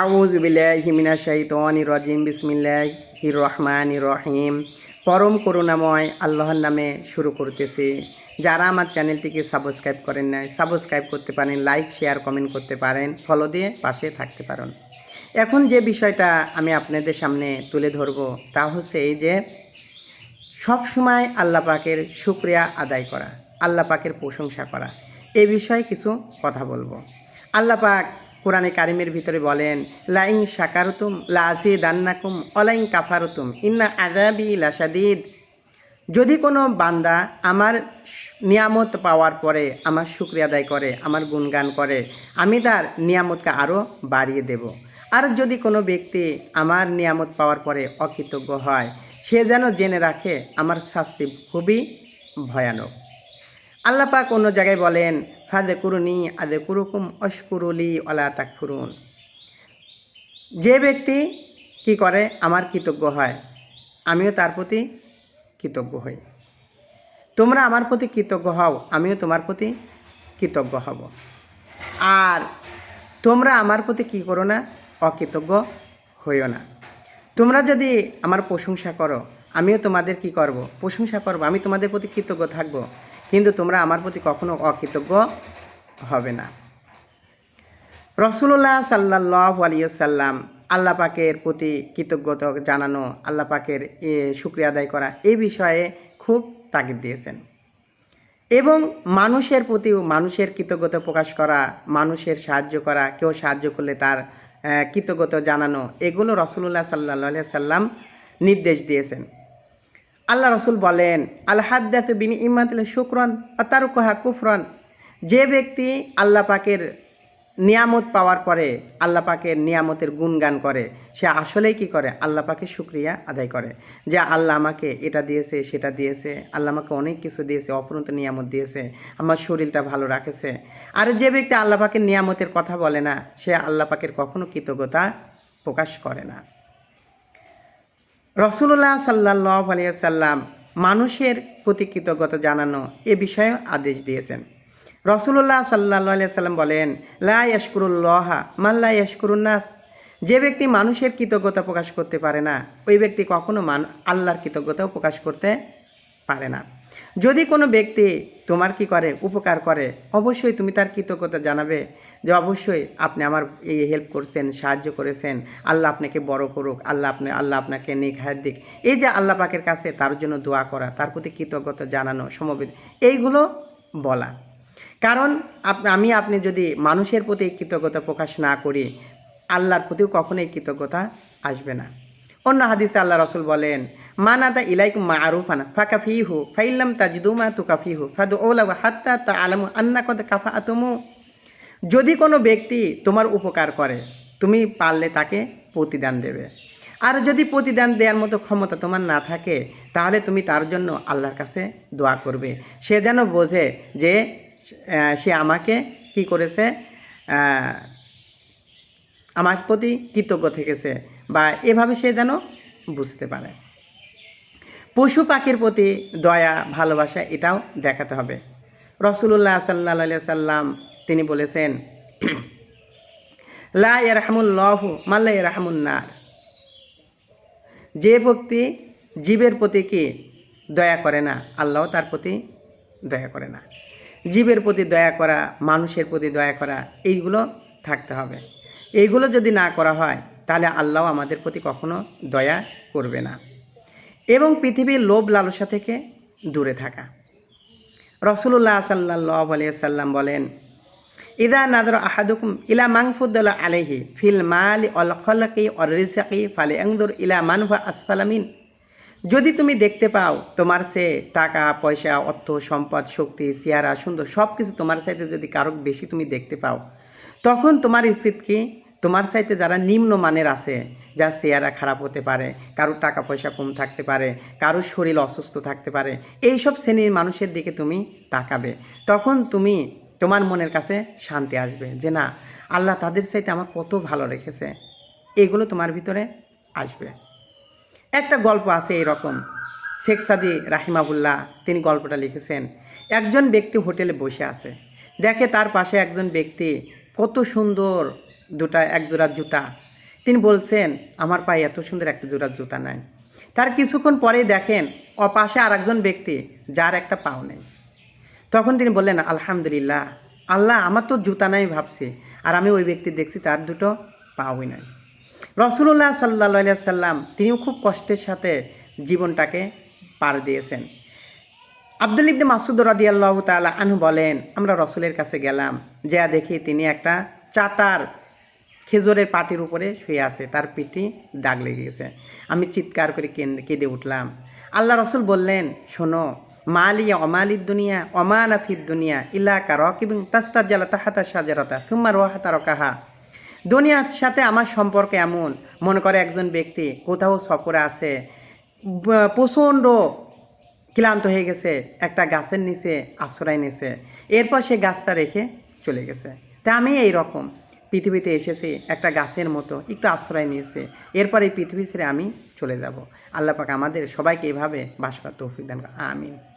আউজ বিল্লাহিমিনা শাহিতানি রাজিম, বিসমিল্লাহির রহমান রহিম। পরম করুণাময় আল্লাহর নামে শুরু করতেছি। যারা আমার চ্যানেলটিকে সাবস্ক্রাইব করেন নাই, সাবস্ক্রাইব করতে পারেন, লাইক, শেয়ার, কমেন্ট করতে পারেন, ফলো দিয়ে পাশে থাকতে পারেন। এখন যে বিষয়টা আমি আপনাদের সামনে তুলে ধরব, তা হচ্ছে এই যে সব সময় আল্লাহ পাকের শুক্রিয়া আদায় করা, আল্লাহ পাকের প্রশংসা করা, এ বিষয়ে কিছু কথা বলব। আল্লাহ পাক কোরআনে কারিমের ভিতরে বলেন, লাইং শাকারতুম লাসি দান্নাকুম অলাইং কাফারতুম, ইন্না আদাবি লাসাদিদ যদি কোনো বান্দা আমার নিয়ামত পাওয়ার পরে আমার শুক্রিয়া আদায় করে, আমার গুণগান করে, আমি তার নিয়ামতকে আরও বাড়িয়ে দেব। আর যদি কোনো ব্যক্তি আমার নিয়ামত পাওয়ার পরে অকৃতজ্ঞ হয়, সে যেন জেনে রাখে, আমার শাস্তি খুবই ভয়ানক। আল্লাহ পাক অন্য জায়গায় বলেন ফাদে কুরুনি আদে কুরুকুম অস্কুরুলি অলা তাক ফুরুন যে ব্যক্তি কি করে? আমার কৃতজ্ঞ হয়। আমিও তার প্রতি কৃতজ্ঞ হই। তোমরা আমার প্রতি কৃতজ্ঞ হও, আমিও তোমার প্রতি কৃতজ্ঞ হব। আর তোমরা আমার প্রতি কি করো না? অকৃতজ্ঞ হইও না। তোমরা যদি আমার প্রশংসা করো, আমিও তোমাদের কি করব? প্রশংসা করব, আমি তোমাদের প্রতি কৃতজ্ঞ থাকব। কিন্তু তোমরা আমার প্রতি কখনো অকৃতজ্ঞ হবে না। রসুল্লাহ সাল্লাহ আলিয়াল্লাম আল্লাহ পাকের প্রতি কৃতজ্ঞতা জানানো আল্লাহ পাকের এ, শুক্রিয়া আদায় করা এই বিষয়ে খুব তাগিদ দিয়েছেন। এবং মানুষের প্রতি মানুষের কৃতজ্ঞতা প্রকাশ করা মানুষের সাহায্য করা কেউ সাহায্য করলে তার কৃতজ্ঞতা জানানো এগুলো রসুল্লাহ সাল্লাহ সাল্লাম নির্দেশ দিয়েছেন। আল্লাহ রসুল বলেন আল্লাহাদ্দাত বিনি ইমাতিল শুক্রন আতারুকহা কুফরন। যে ব্যক্তি আল্লাহ পাকের নিয়ামত পাওয়ার পরে আল্লাহ পাকের নিয়ামতের গুণগান করে, সে আসলেই কি করে? আল্লাহ পাকে শুক্রিয়া আদায় করে। যে আল্লাহ আমাকে এটা দিয়েছে, সেটা দিয়েছে, আল্লাহ আমাকে অনেক কিছু দিয়েছে অপরন্ত নিয়ামত দিয়েছে, আমার শরীরটা ভালো রাখেছে। আর যে ব্যক্তি আল্লাহ পাকের নিয়ামতের কথা বলে না, সে আল্লাহ পাকের কখনো কৃতজ্ঞতা প্রকাশ করে না। রসুল্লাহ সাল্লাহ আলিয়াল্লাম মানুষের প্রতি কৃতজ্ঞতা জানানো এ বিষয়ে আদেশ দিয়েছেন। রসুল্লাহ সাল্লাহ আলিয়াল্লাম বলেন, লা ইয়াশকুরুল্লাহা মাল্লা ইয়াশকুরুন্নাস। যে ব্যক্তি মানুষের কৃতজ্ঞতা প্রকাশ করতে পারে না, ওই ব্যক্তি কখনও মান, আল্লাহর কৃতজ্ঞতাও প্রকাশ করতে পারে না। যদি কোনো ব্যক্তি তোমার কি করে, উপকার করে, অবশ্যই তুমি তার কৃতজ্ঞতা জানাবে যে অবশ্যই আপনি আমার এই হেল্প করছেন, সাহায্য করেছেন। আল্লাহ আপনাকে বড় করুক, আল্লাহ আপনি, আল্লাহ আপনাকে নেক হায়াত দিক। এই যে আল্লাহ পাকের কাছে তার জন্য দোয়া করা, তার প্রতি কৃতজ্ঞতা জানানো সমবেত, এইগুলো বলা। কারণ আমি আপনি যদি মানুষের প্রতি কৃতজ্ঞতা প্রকাশ না করি, আল্লাহর প্রতিও কখনোই কৃতজ্ঞতা আসবে না। অন্য হাদিসে আল্লাহ রসুল বলেন মানাদা ইলাইক মা আরুফান ফাঁকা ফিহু ফাইল্লাম তাজিদুমা তুকা ফিহু ফাদু ওলা হাত্তা তা আলামু আন্না কদ কাফা আতমু যদি কোনো ব্যক্তি তোমার উপকার করে, তুমি পারলে তাকে প্রতিদান দেবে। আর যদি প্রতিদান দেওয়ার মতো ক্ষমতা তোমার না থাকে, তাহলে তুমি তার জন্য আল্লাহর কাছে দোয়া করবে। সে যেন বোঝে যে সে আমাকে কি করেছে আমার প্রতি কৃতজ্ঞ থেকেছে বা এভাবে সে যেন বুঝতে পারে। পশু পাখির প্রতি দয়া, ভালোবাসা এটাও দেখাতে হবে। রসুল্লাহ সাল্লা সাল্লাম তিনি বলেছেন, লা ইয়ারহামুল্লাহু মাল্লা ইয়ারহামুন্নার যে ব্যক্তি জীবের প্রতি কি দয়া করে না, আল্লাহ তার প্রতি দয়া করে না। জীবের প্রতি দয়া করা, মানুষের প্রতি দয়া করা, এইগুলো থাকতে হবে। এইগুলো যদি না করা হয়, তাহলে আল্লাহ আমাদের প্রতি কখনো দয়া করবে না। এবং পৃথিবীর লোভ লালসা থেকে দূরে থাকা। রসুল্লাহ সাল্লাহ সাল্লাম বলেন, ইদা নাদর আহাদুকুম ইলা মাংফুদ্দুল্লাহ আলহি ফিল মালি অল খলকি অর রিসাকি ফালে এংদুর ইলা মানভা আসফালামিন যদি তুমি দেখতে পাও তোমার সে টাকা, পয়সা, অর্থ, সম্পদ, শক্তি, চেহারা, সুন্দর সব কিছু তোমার সাথে যদি কারও বেশি তুমি দেখতে পাও, তখন তোমার উচিত কি? তোমার সাইতে যারা নিম্ন মানের আছে যার চেহারা খারাপ হতে পারে, কারোর টাকা পয়সা কম থাকতে পারে, কারোর শরীর অসুস্থ থাকতে পারে এই সব শ্রেণির মানুষের দিকে তুমি তাকাবে। তখন তুমি তোমার মনের কাছে শান্তি আসবে যে না, আল্লাহ তাদের সাইতে আমার কত ভালো রেখেছে। এগুলো তোমার ভিতরে আসবে। একটা গল্প আছে এরকম শেখ সাদি রাহিমাবুল্লাহ তিনি গল্পটা লিখেছেন। একজন ব্যক্তি হোটেলে বসে আছে। দেখে তার পাশে একজন ব্যক্তি কত সুন্দর দুটা এক জোড়া জুতা তিনি বলছেন, আমার পায়ে এত সুন্দর একটা জোড়া জুতা নাই। তার কিছুক্ষণ পরেই দেখেন, অপাশে আর একজন ব্যক্তি যার একটা পাও নেই। তখন তিনি বললেন, আলহামদুলিল্লাহ, আল্লাহ আমার তো জুতা নাই ভাবছি, আর আমি ওই ব্যক্তি দেখছি তার দুটো পাওই নাই। রসুল্লাহ সাল্লা সাল্লাম তিনিও খুব কষ্টের সাথে জীবনটাকে পার দিয়েছেন। আব্দুল ইবনে মাসুদ রাদিয়াল্লাহু তাআলা আনহু বলেন, আমরা রসুলের কাছে গেলাম, যা দেখি তিনি একটা চাটার খেজুরের পাটির উপরে শুয়ে আছে, তার পিঠে দাগ লেগে গেছে। আমি চিৎকার করে কেঁদে উঠলাম। আল্লাহ রসুল বললেন, শোনো, মালিয়া অমালির দুনিয়া অমানাফির দুনিয়া ইল্লা কারক এবং তাস্তার জালা তাহাতা সাজারতা থুম্মা রোহাতা রকাহা। দুনিয়ার সাথে আমার সম্পর্ক এমন। মনে করে একজন ব্যক্তি কোথাও সফরে আছে প্রচণ্ড ক্লান্ত হয়ে গেছে, একটা গাছের নিচে আশ্রয় নিছে। এরপর সে গাছটা রেখে চলে গেছে। তা আমি এই রকম। পৃথিবীতে এসেছে একটা গাছের মতো, একটু আশ্রয় নিয়েছে। এরপর এই পৃথিবী ছেড়ে আমি চলে যাব। আল্লাহ পাক আমাদের সবাইকে এভাবে বাস করতে তৌফিক দান। আমিন।